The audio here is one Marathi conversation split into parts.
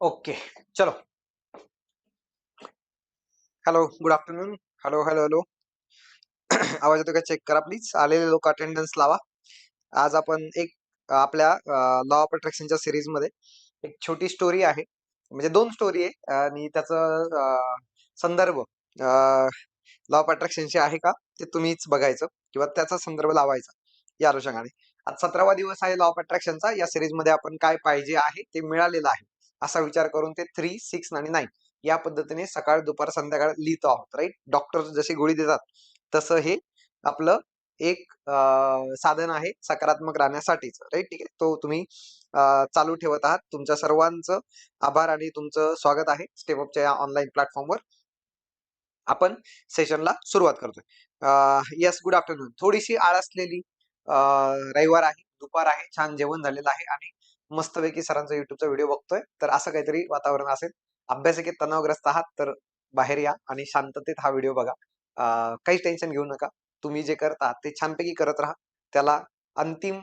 ओके चलो। Hello good afternoon hello hello hello आवाज येतो का? चेक करा प्लीज आलेले लोक अटेंडन्स लावा. आज आपण एक आपल्या लॉ ऑफ अट्रॅक्शनच्या सिरीजमध्ये एक छोटी स्टोरी आहे. म्हणजे दोन स्टोरी आहे. आणि त्याचा संदर्भ लॉ ऑफ अट्रॅक्शनशी आहे का? ते तुम्हीच बघायचं किंवा त्याचा संदर्भ लावायचा या अनुषंगाने. आज सतरावा दिवस आहे लॉ ऑफ अट्रॅक्शनचा या सिरीजमध्ये आपण काय पाहिजे आहे ते मिळालेलं आहे. असा विचार करून ते थ्री सिक्स आणि नाईन या पद्धतीने सकाळ दुपार संध्याकाळ लिहितो आहोत राईट डॉक्टर जशी गोळी देतात तसं हे आपलं एक साधन आहे सकारात्मक राहण्यासाठीच राईट ठीक आहे? तो तुम्ही चालू ठेवत आहात. तुमच्या सर्वांचं आभार आणि तुमचं स्वागत आहे स्टेपअपच्या या ऑनलाईन प्लॅटफॉर्मवर आपण सेशनला सुरुवात करतोय. यस गुड आफ्टरनून थोडीशी आळसलेली असलेली रविवार आहे दुपार आहे छान जेवण झालेलं आहे आणि मस्तपैकी सरांचा युट्यूबचा व्हिडिओ बघतोय. तर असं काहीतरी वातावरण असेल. अभ्यासिकेत तणावग्रस्त आहात तर बाहेर या आणि शांततेत हा व्हिडिओ बघा. काही काहीच टेन्शन घेऊ नका. तुम्ही जे करता ते छानपैकी करत राहा. त्याला अंतिम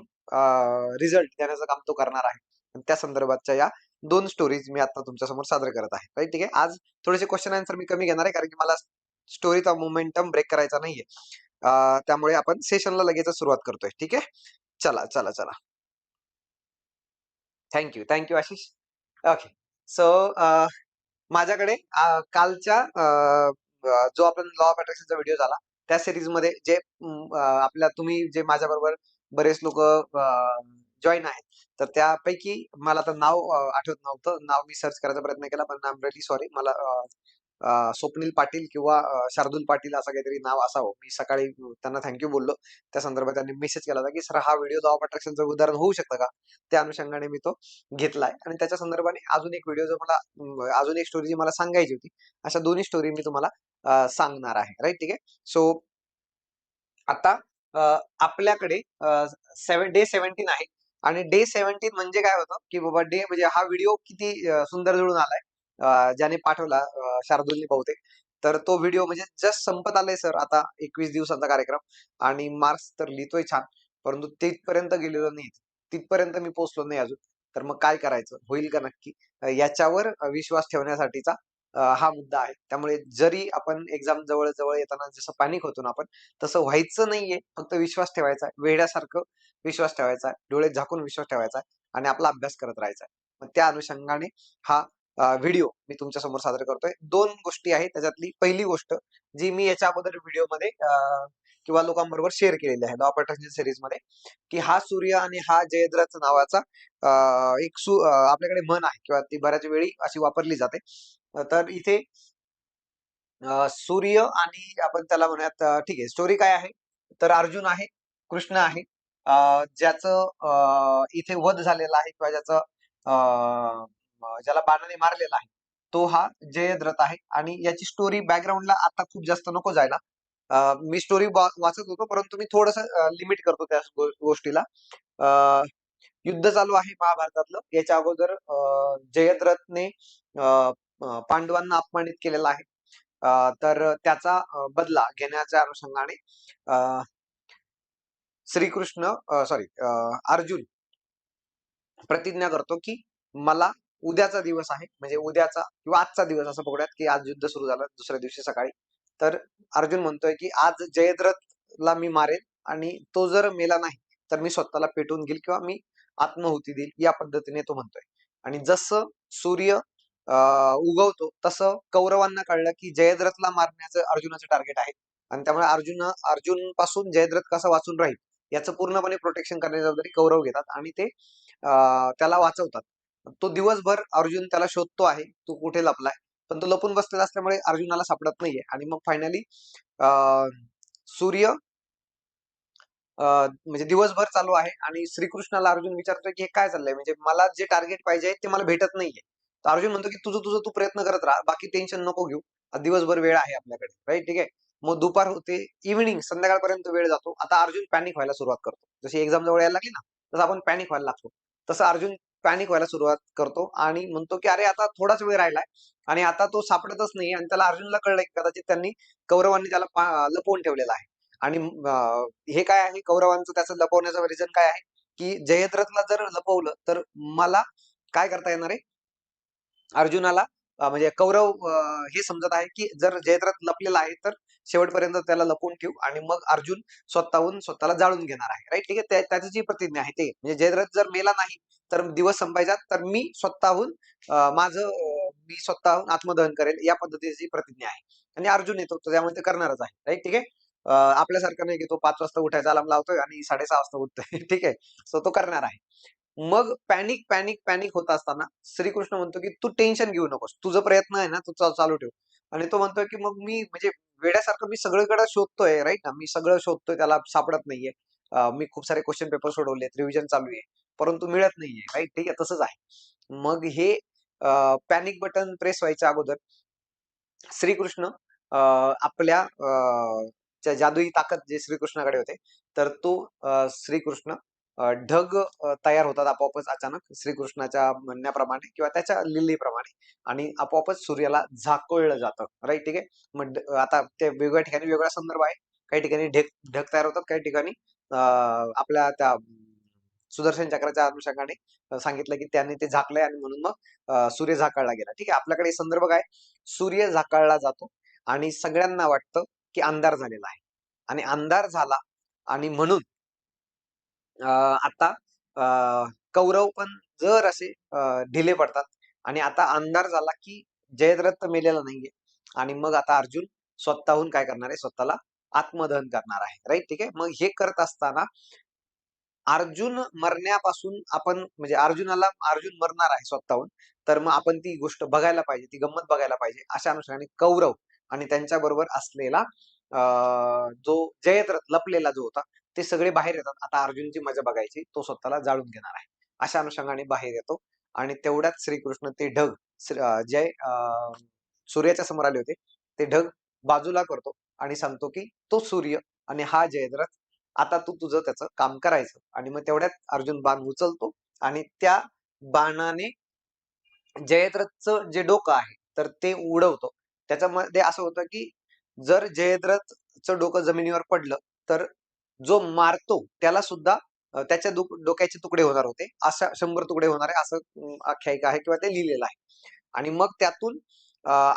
रिझल्ट देण्याचं काम तो करणार आहे. त्या संदर्भातच्या या दोन स्टोरीज मी आता तुमच्यासमोर सादर करत आहे. राईट ठीक आहे? आज थोडेसे क्वेश्चन आन्सर मी कमी घेणार आहे कारण की मला स्टोरीचा मोमेंटम ब्रेक करायचा नाहीये. त्यामुळे आपण सेशनला लगेच सुरुवात करतोय. ठीक आहे? चला चला चला. Thank you thank you Ashish okay so माझ्याकडे कालच्या जो आपण लॉ ऑफ अट्रॅक्शनचा व्हिडिओ झाला त्या सिरीजमध्ये जे आपल्या तुम्ही जे माझ्या बरोबर बरेच लोक जॉईन आहेत तर त्यापैकी मला तर नाव आठवत नव्हतं. नाव मी सर्च करायचा प्रयत्न केला पण आय एम रिअली सॉरी मला स्वप्नील पाटील किंवा शार्दूल पाटील असं काहीतरी नाव असावं. मी सकाळी त्यांना थँक्यू बोललो. त्या संदर्भात त्यांनी मेसेज केला होता की सर हा व्हिडिओ लॉ ऑफ अट्रॅक्शनचं उदाहरण होऊ शकतं का? त्या अनुषंगाने मी तो घेतलाय. आणि त्याच्या संदर्भाने अजून एक व्हिडिओ जो मला अजून एक स्टोरी जी मला सांगायची होती अशा दोन्ही स्टोरी मी तुम्हाला सांगणार आहे. राईट ठीक आहे? सो आता आपल्याकडे सेवन डे सेव्हन्टीन आहे. आणि डे सेव्हन्टीन म्हणजे काय होतं? की बाबा डे म्हणजे हा व्हिडिओ किती सुंदर जुळून आलाय. ज्याने पाठवला अं, शार्दूलने बहुतेक. तर तो व्हिडिओ म्हणजे जस्ट संपत आलाय सर आता एकवीस दिवसांचा कार्यक्रम. आणि मार्क्स तर लिहितोय छान परंतु तिथपर्यंत गेलेलो नाही तिथपर्यंत मी पोहोचलो नाही अजून. तर मग काय करायचं? होईल का नक्की? याच्यावर विश्वास ठेवण्यासाठीचा हा मुद्दा आहे. त्यामुळे जरी आपण एक्झाम जवळ जवळ येताना जसं पॅनिक होतो ना आपण तसं व्हायचं नाहीये. फक्त विश्वास ठेवायचा आहे. वेड्यासारखं विश्वास ठेवायचा आहे. डोळे झाकून विश्वास ठेवायचा आहे. आणि आपला अभ्यास करत राहायचा आहे. मग त्या अनुषंगाने हा व्हिडिओ मी तुमच्यासमोर सादर करतोय. दोन गोष्टी आहेत त्याच्यातली पहिली गोष्ट जी मी याच्या अगोदर व्हिडिओमध्ये किंवा लोकांबरोबर शेअर केलेली आहे लॉ ऑफ सिरीजमध्ये की हा सूर्य आणि हा जयद्रथ नावाचा अं, एक सु आपल्याकडे म्हण आहे किंवा ती बऱ्याच वेळी अशी वापरली जाते. तर इथे सूर्य आणि आपण त्याला म्हणूयात ठीक आहे स्टोरी काय आहे? तर अर्जुन आहे कृष्ण आहे ज्याचं अं, इथे वध झालेला आहे किंवा ज्याचं ज्याला बाणाने मारलेला आहे तो हा जयद्रथ आहे. आणि याची स्टोरी बॅकग्राऊंडला आता खूप जास्त नको जायला. मी स्टोरी वाचत होतो परंतु मी थोडस लिमिट करतो त्या गो- गोष्टीला. अं, युद्ध चालू आहे महाभारतातलं. याच्या अगोदर अं, जयद्रथने अं, पांडवांना अपमानित केलेला आहे. तर त्याचा बदला घेण्याच्या अनुषंगाने अं, श्रीकृष्ण सॉरी अर्जुन प्रतिज्ञा करतो की मला उद्याचा दिवस आहे. म्हणजे उद्याचा किंवा आजचा दिवस असं पकडूयात की आज युद्ध सुरू झालं दुसऱ्या दिवशी सकाळी. तर अर्जुन म्हणतोय की आज जयद्रथला मी मारेन आणि तो जर मेला नाही तर मी स्वतःला पेटवून घेईल किंवा मी आत्महुती देईल या पद्धतीने तो म्हणतोय. आणि जसं सूर्य अं, उगवतो तसं कौरवांना कळलं की जयद्रथला मारण्याचं अर्जुनाचं टार्गेट आहे. आणि त्यामुळे अर्जुन अर्जुनपासून जयद्रथ कसा वाचून राहील याचं पूर्णपणे प्रोटेक्शन करण्याची जबाबदारी कौरव घेतात आणि ते त्याला वाचवतात. तो दिवसभर अर्जुन त्याला शोधतो आहे तो कुठे लपलाय? पण तो लपून बसलेला असल्यामुळे अर्जुनाला सापडत नाहीये. आणि मग फायनली सूर्य म्हणजे दिवसभर चालू आहे आणि श्रीकृष्णाला अर्जुन विचारतोय की हे काय चाललंय? म्हणजे मला जे टार्गेट पाहिजे ते मला भेटत नाहीये. तर अर्जुन म्हणतो की तुझं तुझं तू प्रयत्न करत राहा बाकी टेन्शन नको घेऊ. दिवसभर वेळ आहे आपल्याकडे राईट ठीक आहे? मग दुपार होते इव्हिनिंग संध्याकाळपर्यंत वेळ जातो. आता अर्जुन पॅनिक व्हायला सुरुवात करतो. जशी एक्झाम जवळ यायला लागली ना तसं आपण पॅनिक व्हायला लागतो. तसं अर्जुन पॅनिक व्हायला सुरुवात करतो आणि म्हणतो की अरे आता थोडाच वेळ राहिलाय आणि आता तो सापडतच नाही आणि त्याला अर्जुनला कळलंय की कदाचित त्यांनी कौरवांनी त्याला लपवून ठेवलेला आहे. आणि हे काय आहे? कौरवांचं त्याचं लपवण्याचं रिझन काय आहे? की जयद्रथला जर लपवलं तर मला काय करता येणार आहे? अर्जुनाला म्हणजे कौरव हे समजत आहे की जर जयद्रथ लपलेला आहे तर शेवटपर्यंत त्याला लपवून ठेवू आणि मग अर्जुन स्वतःहून स्वतःला जाळून घेणार आहे. राईट ठीक आहे? त्याची जी प्रतिज्ञा आहे ते. म्हणजे जयद्रथ जर मेला नाही तर दिवस संपायचा तर मी स्वतःहून माझं मी स्वतःहून आत्मदहन करेल या पद्धतीची प्रतिज्ञा आहे. आणि अर्जुन येतो त्यामुळे ते करणारच आहे. राईट ठीक आहे? आपल्यासारखं नाही की तो पाच वाजता उठायचा अलार्म लावतोय आणि साडेसहा वाजता उठतोय. ठीक आहे? सो तो करणार आहे. मग पॅनिक पॅनिक पॅनिक होत असताना श्रीकृष्ण म्हणतो की तू टेन्शन घेऊ नकोस. तुझा प्रयत्न आहे ना तू चालू ठेव. आणि तो म्हणतोय की मग मी म्हणजे वेड्यासारखं मी सगळीकडे शोधतोय राईट ना? मी सगळं शोधतोय त्याला सापडत नाहीये. मी खूप सारे क्वेश्चन पेपर सोडवलेत रिव्हिजन चालू आहे. परंतु मिळत नाहीये राईट ठीक आहे तसंच आहे. मग हे पॅनिक बटन प्रेस व्हायच्या अगोदर श्रीकृष्ण आपल्या च्या जादुई ताकद जे श्रीकृष्णाकडे होते तर तो श्रीकृष्ण ढग तयार होतात आपोआपच अचानक श्रीकृष्णाच्या म्हणण्याप्रमाणे किंवा त्याच्या लिलीप्रमाणे आणि आपोआपच सूर्याला झाकोळलं जातं. राईट ठीक आहे? मग आता ते वेगळ्या ठिकाणी वेगळा संदर्भ आहे. काही ठिकाणी ढग ढग तयार होतात काही ठिकाणी अं, आपल्या त्या सुदर्शन चक्राच्या अनुषंगाने सांगितलं की त्याने ते झाकलंय आणि म्हणून मग सूर्य झाकाळला गेला. ठीक आहे? आपल्याकडे संदर्भ काय? सूर्य झाकाळला जातो आणि सगळ्यांना वाटतं की अंधार झालेला आहे. आणि अंधार झाला आणि म्हणून आता अं, कौरव पण जर असे ढिले पडतात आणि आता अंधार झाला की जयद्रथ मेलेला नाहीये आणि मग आता अर्जुन स्वतःहून काय करणार आहे? स्वतःला आत्मदहन करणार आहे राईट ठीक आहे? मग हे करत असताना अर्जुन मरण्यापासून आपण म्हणजे अर्जुनाला अर्जुन मरणार आहे स्वतःहून तर मग आपण ती गोष्ट बघायला पाहिजे ती गंमत बघायला पाहिजे अशा अनुषंगाने कौरव आणि त्यांच्या बरोबर असलेला अं, जो जयद्रथ लपलेला जो होता ते सगळे बाहेर येतात. आता अर्जुनची मजा बघायची तो स्वतःला जाळून घेणार आहे. अशा अनुषंगाने बाहेर येतो. आणि तेवढ्यात श्रीकृष्ण ते ढग जय सूर्याच्या समोर आले होते ते ढग बाजूला करतो आणि सांगतो की तो सूर्य आणि हा जयद्रथ आता तू तुझं त्याचं काम करायचं. आणि मग तेवढ्यात अर्जुन बाण उचलतो आणि त्या बाणाने जयद्रथचं जे डोकं आहे तर ते उडवतो. त्याच्यामध्ये असं होतं की जर जयद्रथचं डोकं जमिनीवर पडलं तर जो मारतो त्याला सुद्धा त्याच्या डोक्याचे तुकडे होणार होते. असं शंभर तुकडे होणार आहे असं आख्यायिका आहे किंवा ते लिहिलेलं आहे. आणि मग त्यातून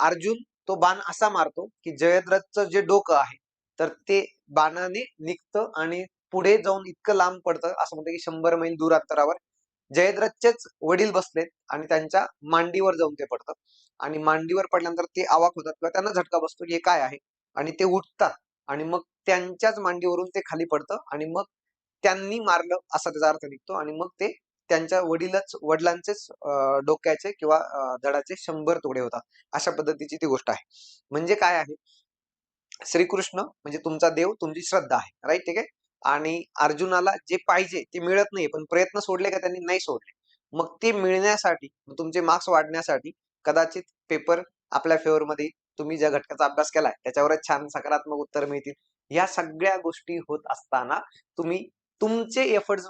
अर्जुन तो बाण असा मारतो की जयद्रथचं जे डोकं आहे तर ते बाणाने निघतं आणि पुढे जाऊन इतकं लांब पडतं असं म्हणतं की शंभर मैल दूर अंतरावर. जयद्रथचेच वडील बसलेत आणि त्यांच्या मांडीवर जाऊन ते पडतं आणि मांडीवर पडल्यानंतर ते आवाक होतात किंवा त्यांना झटका बसतो की हे काय आहे? आणि ते उठतात. आणि मग त्यांच्याच मांडीवरून ते खाली पडतं आणि मग त्यांनी मारलं असा त्याचा अर्थ निघतो आणि मग ते त्यांच्या वडीलच वडिलांचेच डोक्याचे किंवा धडाचे शंभर तुकडे होतात. अशा पद्धतीची ती गोष्ट आहे. म्हणजे काय आहे? श्रीकृष्ण म्हणजे तुमचा देव तुमची श्रद्धा आहे. राईट ठीक आहे? आणि अर्जुनाला जे पाहिजे ते मिळत नाही पण प्रयत्न सोडले का त्यांनी नाही सोडले. मग ते मिळण्यासाठी तुमचे मार्क्स वाढण्यासाठी कदाचित पेपर आपल्या फेवर मध्ये तुम्ही ज्या घटकाचा अभ्यास केलाय त्याच्यावरच छान सकारात्मक उत्तर मिळतील. या सगळ्या गोष्टी होत असताना तुम्ही तुमचे एफर्ट्स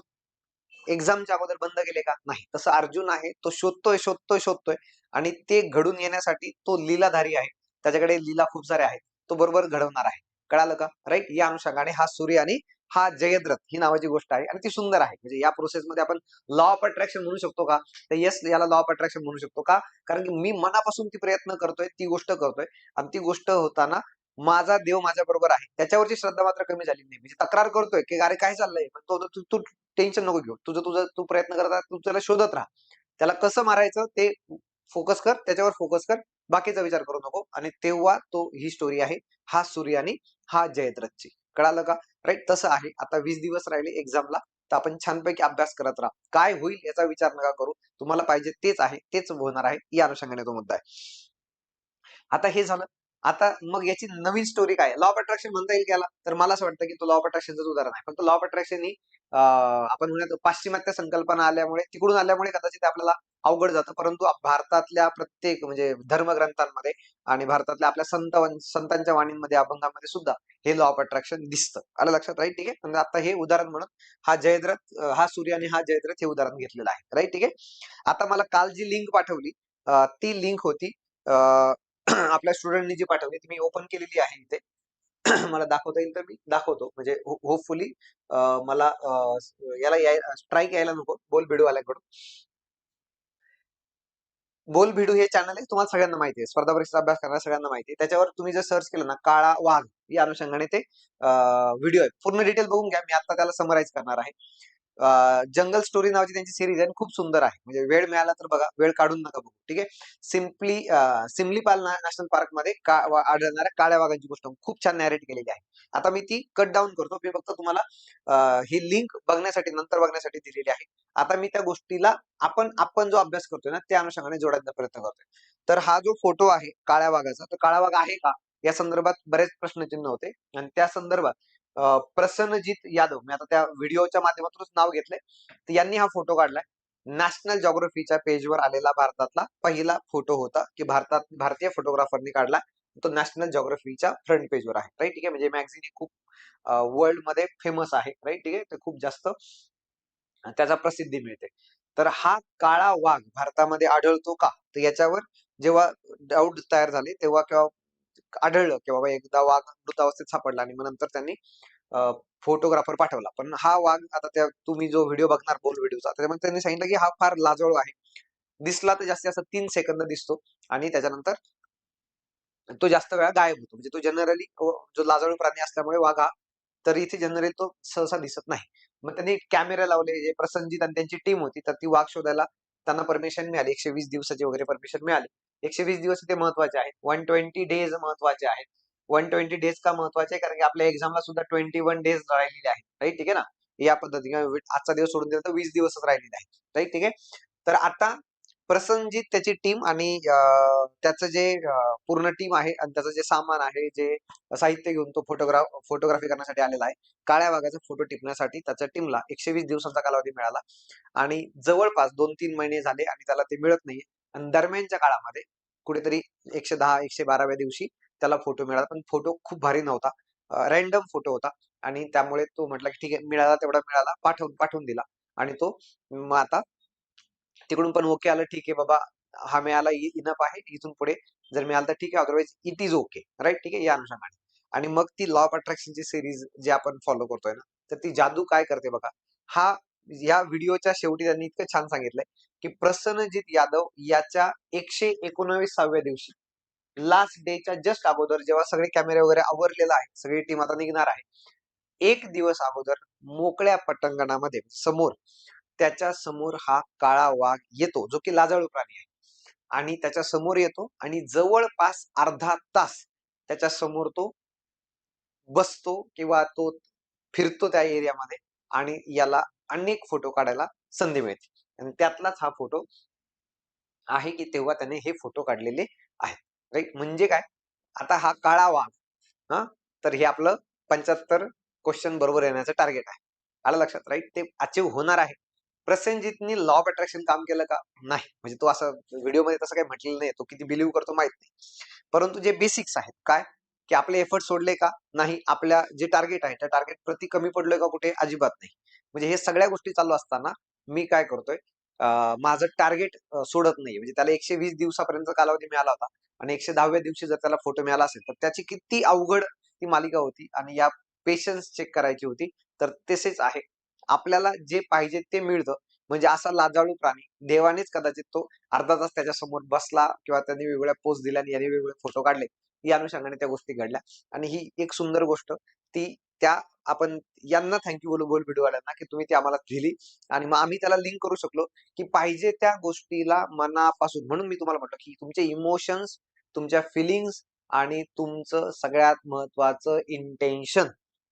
एक्झामच्या अगोदर बंद केले का? नाही. तसं अर्जुन आहे तो शोधतोय शोधतोय शोधतोय आणि ते घडून येण्यासाठी तो लीलाधारी आहे. त्याच्याकडे लीला खूप साऱ्या आहेत. तो बरोबर घडवणार आहे. कळालं का? राईट या अनुषंगाने हा सूर्य आणि हा जयद्रथ ही नावाची गोष्ट आहे आणि ती सुंदर आहे. म्हणजे या प्रोसेसमध्ये आपण लॉ ऑफ अट्रॅक्शन म्हणू शकतो का? तर येस याला लॉ ऑफ अट्रॅक्शन म्हणू शकतो का? कारण की मी मनापासून ती प्रयत्न करतोय ती गोष्ट करतोय आणि ती गोष्ट होताना माझा देव माझ्या बरोबर आहे. त्याच्यावरची श्रद्धा मात्र कमी झाली नाही. म्हणजे तक्रार करतोय की अरे काय चाललंय? पण तो तू तू टेन्शन नको घेऊ. तुझं तुझं तू प्रयत्न करत तू त्याला शोधत राहा. त्याला कसं मारायचं ते फोकस कर त्याच्यावर फोकस कर. बाकीचा विचार करू नको. आणि तेव्हा तो ही स्टोरी आहे हा सूर्य आणि हा जयद्रथची. कळालं का? राईट तसं आहे. आता वीस दिवस राहिले एक्झामला तर आपण छानपैकी अभ्यास करत राहा. काय होईल याचा विचार नका करू. तुम्हाला पाहिजे तेच आहे तेच होणार आहे. या अनुषंगाने तो मुद्दा आहे. आता हे झालं. आता मग याची नवीन स्टोरी काय? लॉ ऑफ अट्रॅक्शन म्हणता येईल त्याला तर मला असं वाटतं की तो लॉ ऑफ अट्रॅक्शनचं उदाहरण आहे. फक्त लॉ ऑफ अट्रॅक्शन ही आपण म्हणूयात पाश्चिमात्य संकल्पना आल्यामुळे तिकडून आल्यामुळे कदाचित आपल्याला अवघड जातं. परंतु भारतातल्या प्रत्येक म्हणजे धर्मग्रंथांमध्ये आणि भारतातल्या आपल्या संत संतांच्या वाणींमध्ये अभंगामध्ये सुद्धा हे लॉ ऑफ अट्रॅक्शन दिसतं. आलं लक्षात राईट ठीक आहे? आता हे उदाहरण म्हणून हा जयद्रथ हा सूर्य आणि हा जयद्रथ हे उदाहरण घेतलेलं आहे राईट ठीक आहे? आता मला काल जी लिंक पाठवली ती लिंक होती आपल्या स्टुडंटनी जी पाठवली ती मी ओपन केलेली आहे इथे. मला दाखवता येईल तर मी दाखवतो. म्हणजे होपफुली मला याला याला स्ट्राईक यायला नको. बोल बिडू आल्याकडून. बोल भिडू हे चॅनल आहे तुम्हाला सगळ्यांना माहिती आहे. स्पर्धा परीक्षा अभ्यास करणाऱ्या सगळ्यांना माहिती आहे. त्याच्यावर तुम्ही जर सर्च केलं ना काळा वाघ या अनुषंगाने ते व्हिडिओ आहे. पूर्ण डिटेल बघून घ्या. मी आता त्याला समराईज करणार आहे. जंगल स्टोरी नावाची त्यांची सिरीज आहे आणि खूप सुंदर आहे. म्हणजे वेळ मिळाला तर बघा वेळ काढून नका बघू ठीक आहे? सिम्पली सिमलीपाल नॅशनल पार्कमध्ये का- आढळणाऱ्या काळ्या वाघांची गोष्ट खूप छान नॅरेट केलेली आहे. आता मी ती कट डाऊन करतो मी फक्त तुम्हाला ही लिंक बघण्यासाठी नंतर बघण्यासाठी दिलेली आहे. आता मी त्या गोष्टीला आपण आपण जो अभ्यास करतोय ना त्या अनुषंगाने जोडायचा प्रयत्न करतोय. तर हा जो फोटो आहे काळ्या वाघाचा तर काळा वाघ आहे का? या संदर्भात बरेच प्रश्नचिन्ह होते. आणि त्या संदर्भात प्रसन्नजित यादव. मी आता त्या व्हिडिओच्या माध्यमातूनच नाव घेतलंय. तर यांनी हा फोटो काढलाय. नॅशनल जॉग्रफीच्या पेजवर आलेला भारतातला पहिला फोटो होता की भारतात भारतीय फोटोग्राफरनी काढला. तो नॅशनल जॉग्रफीच्या फ्रंट पेजवर आहे. राईट? ठीक आहे? म्हणजे मॅगझिन खूप वर्ल्डमध्ये फेमस आहे. राईट? ठीक आहे? ते खूप जास्त त्याचा प्रसिद्धी मिळते. तर हा काळा वाघ भारतामध्ये आढळतो का? तर याच्यावर जेव्हा डाऊट तयार झाले तेव्हा किंवा आढळलं की बाबा एकदा वाघ मृतावस्थेत सापडला आणि मग नंतर त्यांनी फोटोग्राफर पाठवला. पण हा वाघ आता त्या तुम्ही जो व्हिडिओ बघणार बोल व्हिडिओचा त्याच्यामध्ये त्यांनी सांगितलं की हा फार लाजळू आहे. दिसला तर जास्तीत जास्त तीन सेकंद दिसतो आणि त्याच्यानंतर तो जास्त वेळा गायब होतो. म्हणजे तो जनरली जो लाजळू प्राणी असल्यामुळे वाघ हा तर इथे जनरली तो सहसा दिसत नाही. मग त्यांनी कॅमेरे लावले जे प्रसंजित आणि त्यांची टीम होती तर ती वाघ शोधायला त्यांना परमिशन मिळाली. एकशे वीस दिवसाची वगैरे परमिशन मिळाली. एकशे वीस दिवस इथे महत्त्वाचे आहेत. वन ट्वेंटी डेज महत्त्वाचे आहेत. वन ट्वेंटी डेज का महत्त्वाचे आहे? कारण की आपल्या एक्झामला सुद्धा ट्वेंटी वन डेज राहिलेले आहेत. राईट ठीक आहे ना? या पद्धतीने आजचा दिवस सोडून दिला तर वीस दिवसच राहिलेले आहेत. राईट ठीक आहे? तर आता प्रसंजित त्याची टीम आणि त्याचं जे पूर्ण टीम आहे आणि त्याचं जे सामान आहे जे साहित्य घेऊन तो फोटोग्राफ फोटोग्राफी करण्यासाठी आलेला आहे काळ्या वाघाचा फोटो टिपण्यासाठी त्याच्या टीमला एकशे वीस दिवसांचा कालावधी मिळाला. आणि जवळपास दोन तीन महिने झाले आणि त्याला ते मिळत नाहीये. आणि दरम्यानच्या काळामध्ये कुठेतरी एकशे दहा एकशे बाराव्या दिवशी त्याला फोटो मिळाला. पण फोटो खूप भारी नव्हता. रॅन्डम फोटो होता. आणि त्यामुळे तो म्हटला की ठीक आहे मिळाला तेवढा मिळाला पाठवून पाठवून दिला. आणि तो मग आता तिकडून पण ओके आलं. ठीक आहे बाबा हा मिळाला इनफ आहे. इथून पुढे जर मिळालं तर ठीक आहे otherwise it is okay right ठीक आहे? या अनुषंगाने. आणि मग ती लॉ ऑफ अट्रॅक्शनची सिरीज जे आपण फॉलो करतोय ना तर ती जादू काय करते बघा? हा या व्हिडिओच्या शेवटी त्यांनी इतकं छान सांगितलंय की प्रसन्नजित यादव याच्या एकशे एकोणावीसाव्या दिवशी लास्ट डेच्या जस्ट अगोदर जेव्हा सगळे कॅमेरे वगैरे आवरलेला आहे सगळी टीम आता निघणार आहे एक दिवस अगोदर मोकळ्या पटांगणामध्ये समोर त्याच्यासमोर हा काळा वाघ येतो जो की लाजाळू प्राणी आहे. आणि त्याच्यासमोर येतो आणि जवळपास अर्धा तास त्याच्यासमोर तो बसतो किंवा तो फिरतो त्या एरियामध्ये आणि याला अनेक फोटो काढायला संधी मिळते. आणि त्यातलाच हा फोटो आहे की तेव्हा त्याने हे फोटो काढलेले आहेत. राईट? म्हणजे काय? आता हा काळा वाघ हा? तर हे आपलं पंच्याहत्तर क्वेश्चन बरोबर येण्याचं टार्गेट आहे. आलं लक्षात? राईट? ते अचीव होणार आहे. प्रसेनजितनी लॉ ऑफ अट्रॅक्शन काम केलं का? नाही. म्हणजे तो असं व्हिडिओमध्ये तसं काही म्हटलेलं नाही तो किती बिलीव्ह करतो माहीत नाही. परंतु जे बेसिक्स आहेत काय? की आपले एफर्ट सोडले का? नाही आपल्या जे टार्गेट आहे त्या टार्गेट प्रति कमी पडलोय का कुठे? अजिबात नाही. म्हणजे हे सगळ्या गोष्टी चालू असताना मी काय करतोय माझं टार्गेट सोडत नाही म्हणजे त्याला एकशे वीस दिवसापर्यंत कालावधी मिळाला होता आणि एकशे दहाव्या दिवशी जर त्याला फोटो मिळाला असेल तर त्याची किती अवघड ती मालिका होती आणि या पेशन्स चेक करायची होती तर तसेच आहे. आपल्याला जे पाहिजे ते मिळतं. म्हणजे असा लाजाळू प्राणी देवानेच कदाचित तो अर्धा तास त्याच्यासमोर बसला किंवा त्यांनी वेगवेगळ्या पोस्ट दिल्या आणि याने वेगवेगळे फोटो काढले या अनुषंगाने त्या गोष्टी घडल्या. आणि ही एक सुंदर गोष्ट ती त्या आपण यांना थँक्यू बोलू बोल व्हिडिओवाल्यांना की तुम्ही ती आम्हाला दिली. आणि मग आम्ही त्याला लिंक करू शकलो की पाहिजे त्या गोष्टीला मनापासून. म्हणून मी तुम्हाला म्हटलं की तुमचे इमोशन्स तुमच्या फिलिंग्स आणि तुमचं सगळ्यात महत्वाचं इंटेन्शन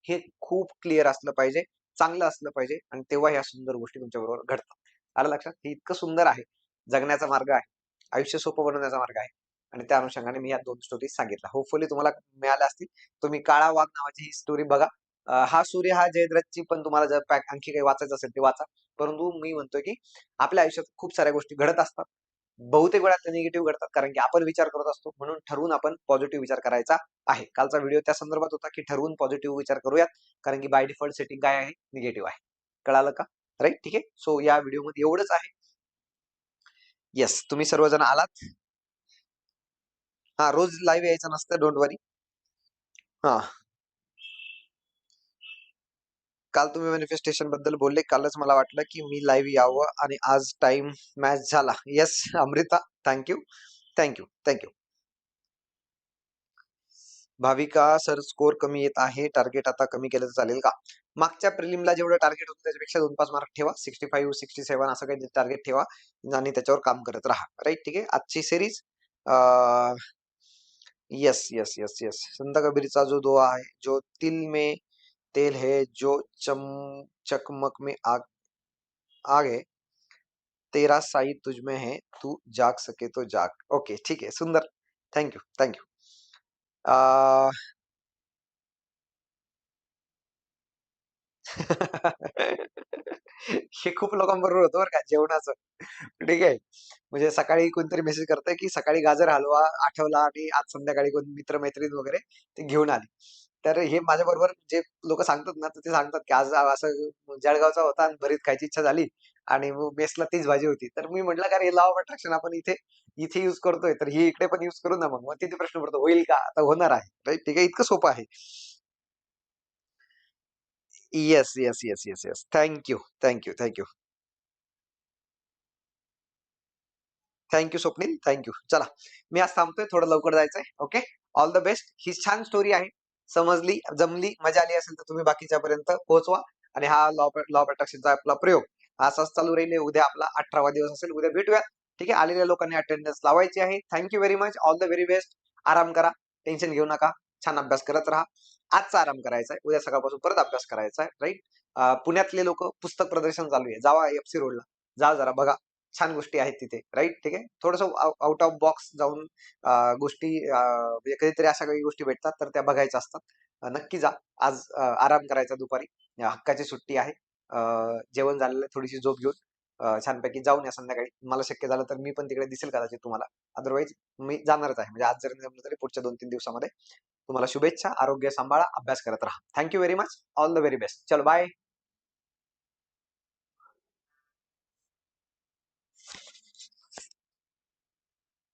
हे खूप क्लिअर असलं पाहिजे चांगलं असलं पाहिजे. आणि तेव्हा ह्या सुंदर गोष्टी तुमच्या बरोबर घडतात. आलं लक्षात? हे इतकं सुंदर आहे. जगण्याचा मार्ग आहे. आयुष्य सोपं बनवण्याचा मार्ग आहे. आणि त्या अनुषंगाने मी या दोन स्टोरी सांगितल्या. होपफुली तुम्हाला मिळाल्या असतील. तुम्ही काळा वाघ नावाची ही स्टोरी बघा. हा सूर्य हा जयद्रथची पण तुम्हाला जर पॅक आणखी काही वाचायचं असेल ते वाचा. परंतु मी म्हणतोय की आपल्या आयुष्यात खूप साऱ्या गोष्टी घडत असतात. बहुतेक वेळा त्या निगेटिव्ह घडतात कारण की आपण विचार करत असतो. म्हणून ठरवून आपण पॉझिटिव्ह विचार करायचा आहे. कालचा व्हिडिओ त्या संदर्भात होता की ठरवून पॉझिटिव्ह विचार करूयात. कारण की बाय डिफॉल्ट सेटिंग काय आहे? निगेटिव्ह आहे. कळालं का? राईट ठीक आहे? सो या व्हिडिओमध्ये एवढंच आहे. येस तुम्ही सर्वजण आलात. हा रोज लाईव्ह यायचं नसतं डोंट वरी हा. काल तुम्ही मॅनिफेस्टेशनबद्दल बोलले कालच मला वाटलं की मी लाईव्ह यावं आणि आज टाइम मॅच झाला. Yes Amrita thank you thank you thank you Bhavika sir score कमी येत आहे टार्गेट आता कमी केलं तर चालेल का? मागच्या प्रिलिमला जेवढं टार्गेट होतं त्याच्यापेक्षा दोन पाच मार्क ठेवा सिक्स्टी फाईव्ह सिक्स्टी सेव्हन असं काही टार्गेट ठेवा आणि त्याच्यावर काम करत राहा. राईट ठीक आहे? आजची series yes yes yes yes Sant कबीरचा जो दुआ आहे जो तिल में तेल है जो चम चकमक में आग आग है, तेरा साई तुझ में है तू जाग सके तो जाग। ओके ठीक है सुंदर। थैंक यू थँक्यू थँक्यू हे खूप लोकांबरोबर होतं बरं का जेवणाचं. ठीक आहे. म्हणजे सकाळी कोणतरी मेसेज करतंय की सकाळी गाजर हलवा आठवला आणि आज संध्याकाळी कोण मित्रमैत्रीण वगैरे ते घेऊन आली. तर हे माझ्या बरोबर जे लोक सांगतात ना तर ते सांगतात की आज असं जळगावचा होता आणि भरीत खायची इच्छा झाली आणि मेसला तीच भाजी होती. तर मी म्हटलं का रे लॉ ऑफ अट्रॅक्शन आपण इथे इथे युज करतोय तर ही इकडे पण युज करू ना मग. मग तिथे प्रश्न पडतो होईल का? आता होणार आहे. राईट ठीक आहे इतकं सोपं आहे. Yes yes yes yes yes thank you thank you thank you thank you Swapnil thank you चला मी आज थांबतोय थोडं लवकर जायचंय ओके ऑल द बेस्ट ही छान स्टोरी आहे. समजली जमली मजा आली असेल तर तुम्ही बाकीच्या पर्यंत पोहोचवा आणि हा लॉ लॉ ऑफ अट्रॅक्शनचा आपला प्रयोग असाच चालू राहिले. उद्या आपला अठरावा दिवस असेल उद्या भेटूया ठीक आहे? आलेल्या लोकांनी अटेंडन्स लावायची आहे. Thank you very much all the very best आराम करा. टेन्शन घेऊ नका. छान अभ्यास करत राहा. आजचा आराम करायचा आहे उद्या सकाळपासून परत अभ्यास करायचा आहे राईट पुण्यातले लोक पुस्तक प्रदर्शन चालू आहे जावा एफ सी रोडला जा जरा बघा. छान गोष्टी आहेत तिथे राईट ठीक आहे? थोडस आउट ऑफ बॉक्स जाऊन गोष्टी म्हणजे कधीतरी अशा काही गोष्टी भेटतात तर त्या बघायच्या असतात. नक्की जा. आज आराम करायचा दुपारी. हक्काची सुट्टी आहे. जेवण झालेलं थोडीशी झोप घेऊन छानपैकी जाऊन या संध्याकाळी. मला शक्य झालं तर मी पण तिकडे दिसेल कदाचित तुम्हाला. अदरवाईज मी जाणारच आहे. म्हणजे आज जरी जमलं तरी पुढच्या दोन तीन दिवसामध्ये. तुम्हाला शुभेच्छा आरोग्य सांभाळा अभ्यास करत राहा. Thank you very much all the very best चलो बाय